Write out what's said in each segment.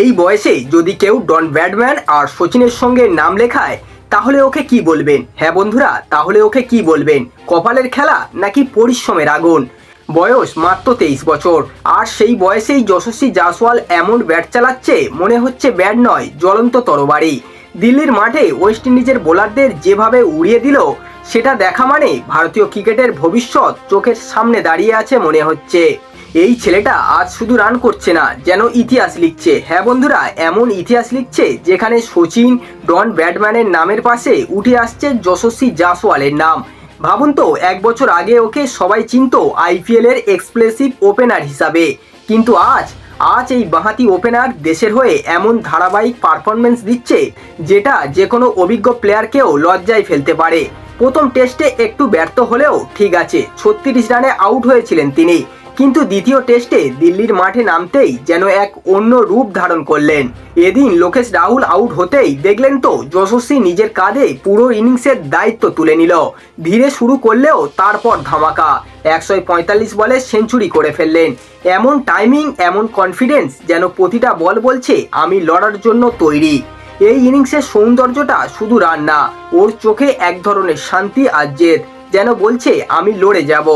এই বয়সে যদি কেউ ডন ব্র্যাডম্যান আর সচিনের সঙ্গে নাম লেখায়, তাহলে ওকে কি বলবেন? হ্যাঁ বন্ধুরা, তাহলে ওকে কি বলবেন? কপালের খেলা নাকি পরিশ্রমের আগুন? বয়স মাত্র তেইশ বছর, আর সেই বয়সেই যশস্বী জাসওয়াল এমন ব্যাট চালাচ্ছে, মনে হচ্ছে ব্যাট নয়, জ্বলন্ত তরবারি। দিল্লির মাঠে ওয়েস্ট ইন্ডিজের বোলারদের যেভাবে উড়িয়ে দিল, সেটা দেখা মানে ভারতীয় ক্রিকেটের ভবিষ্যৎ চোখের সামনে দাঁড়িয়ে আছে মনে হচ্ছে। এই ছেলেটা আজ শুধু রান করছে না, যেন ইতিহাস লিখছে। হ্যাঁ বন্ধুরা, এমন ইতিহাস লিখছে যেখানে সচিন ডন ব্যাটম্যানের নামের পাশে উঠে আসছে যশস্বী জাসওয়ালের নাম। ভাবুন তো, এক বছর আগে ওকে সবাই চিনত আইপিএল এর এক্সপ্লেসিভ ওপেনার হিসাবে। কিন্তু আজ আজ এই বাঁহাতি ওপেনার দেশের হয়ে এমন ধারাবাহিক পারফরমেন্স দিচ্ছে যেটা যে কোনো অভিজ্ঞ প্লেয়ারকেও লজ্জায় ফেলতে পারে। প্রথম টেস্টে একটু ব্যর্থ হলেও ঠিক আছে, ছত্রিশ রানে আউট হয়েছিলেন তিনি। কিন্তু দ্বিতীয় টেস্টে দিল্লির মাঠে নামতেই যেন এক অন্য রূপ ধারণ করলেন। এদিন লোকেশ রাহুল আউট হতেই দেখলেন তো, যশস্বী নিজের কাঁধে পুরো ইনিংসের দায়িত্ব তুলে নিল। ধীরে শুরু করলেও তারপর ধামাকা। একশো পঁয়তাল্লিশ বলে সেঞ্চুরি করে ফেললেন। এমন টাইমিং এমন কনফিডেন্স যেন প্রতিটা বল বলছে, আমি লড়ার জন্য তৈরি। এই ইনিংসের সৌন্দর্যটা শুধু রান না, ওর চোখে এক ধরনের শান্তি আর জেদ যেন বলছে, আমি লড়ে যাব।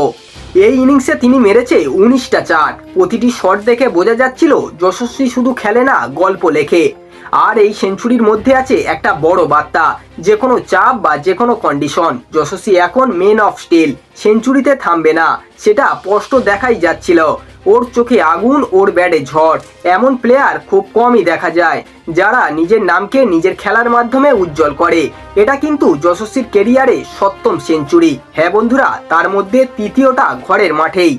এই ইনিংসে তিনি মেরেছে উনিশটা চার। প্রতিটি শট দেখে বোঝা যাচ্ছিল যশস্বী শুধু খেলে না, গল্প লেখে। আর এই সেঞ্চুরির মধ্যে আছে একটা বড় বার্তা, যে কোনো চাপ বা যে কোনো কন্ডিশন যশস্বী এখন মেন অফ স্টিল সেঞ্চুরিতে থামবে না, সেটা স্পষ্ট দেখাই যাচ্ছিল। ওর চোখে আগুন, ওর ব্যাটে ঝড়। এমন প্লেয়ার খুব কমই দেখা যায়, যারা নিজের নামকে নিজের খেলার মাধ্যমে উজ্জ্বল করে। এটা কিন্তু যশস্বীর কেরিয়ারে সপ্তম সেঞ্চুরি হ্যাঁ বন্ধুরা, তার মধ্যে তৃতীয়টা ঘরের মাঠেই।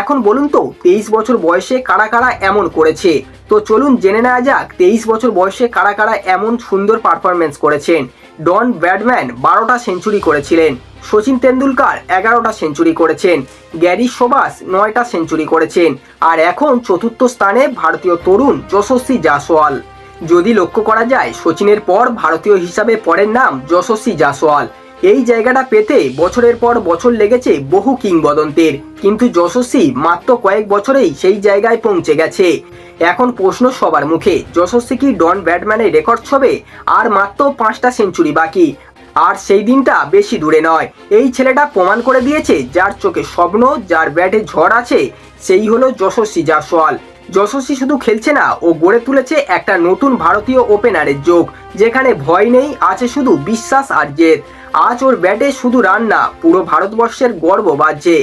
এখন বলুন তো, তেইশ বছর বয়সে কারা কারা এমন করেছে? তো চলুন জেনে নেওয়া যাক, তেইশ বছর বয়সে কারা কারা এমন সুন্দর পারফরমেন্স করেছেন। ডন ব্যাডম্যান বারোটা সেঞ্চুরি করেছিলেন। শচীন তেন্ডুলকার এগারোটা সেঞ্চুরি করেছেন। গ্যারি সোবাস নয়টা সেঞ্চুরি করেছেন। আর এখন চতুর্থ স্থানে ভারতীয় তরুণ যশস্বী জাসওয়াল। যদি লক্ষ্য করা যায়, সচিনের পর ভারতীয় হিসাবে পরের নাম যশস্বী জাসওয়াল। এই জায়গাটা পেতে বছরের পর বছর লেগেছে বহু কিংবদন্তের। কিন্তু যশস্বী মাত্র কয়েক বছরেই সেই জায়গায় পৌঁছে গেছে। এখন প্রশ্ন সবার মুখে, যশস্বী কি ডন ব্যাটম্যানের রেকর্ড ছবে? আর মাত্র পাঁচটা সেঞ্চুরি বাকি। আর সেই দিনটা বেশি দূরে নয়। এই ছেলেটা প্রমাণ করে দিয়েছে, যার চোখে স্বপ্ন, যার ব্যাটে ঝড় আছে, সেই হলো যশস্বী জাসওয়াল যশস্বী শুধু খেলছে না, ও গড়ে তুলেছে একটা নতুন ভারতীয় ওপেনারের যোগ, যেখানে ভয় নেই, আছে শুধু বিশ্বাস আর জেদ। আজ ওর ব্যাটে শুধু রান না, পুরো ভারতবর্ষের গর্ব বাজছে।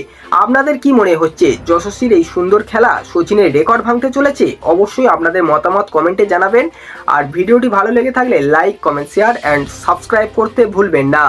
আপনাদের কি মনে হচ্ছে, যশস্বীর এই সুন্দর খেলা সচিনের রেকর্ড ভাঙতে চলেছে? অবশ্যই আপনাদের মতামত কমেন্টে জানাবেন। আর ভিডিওটি ভালো লেগে থাকলে like comment share and subscribe করতে ভুলবেন না।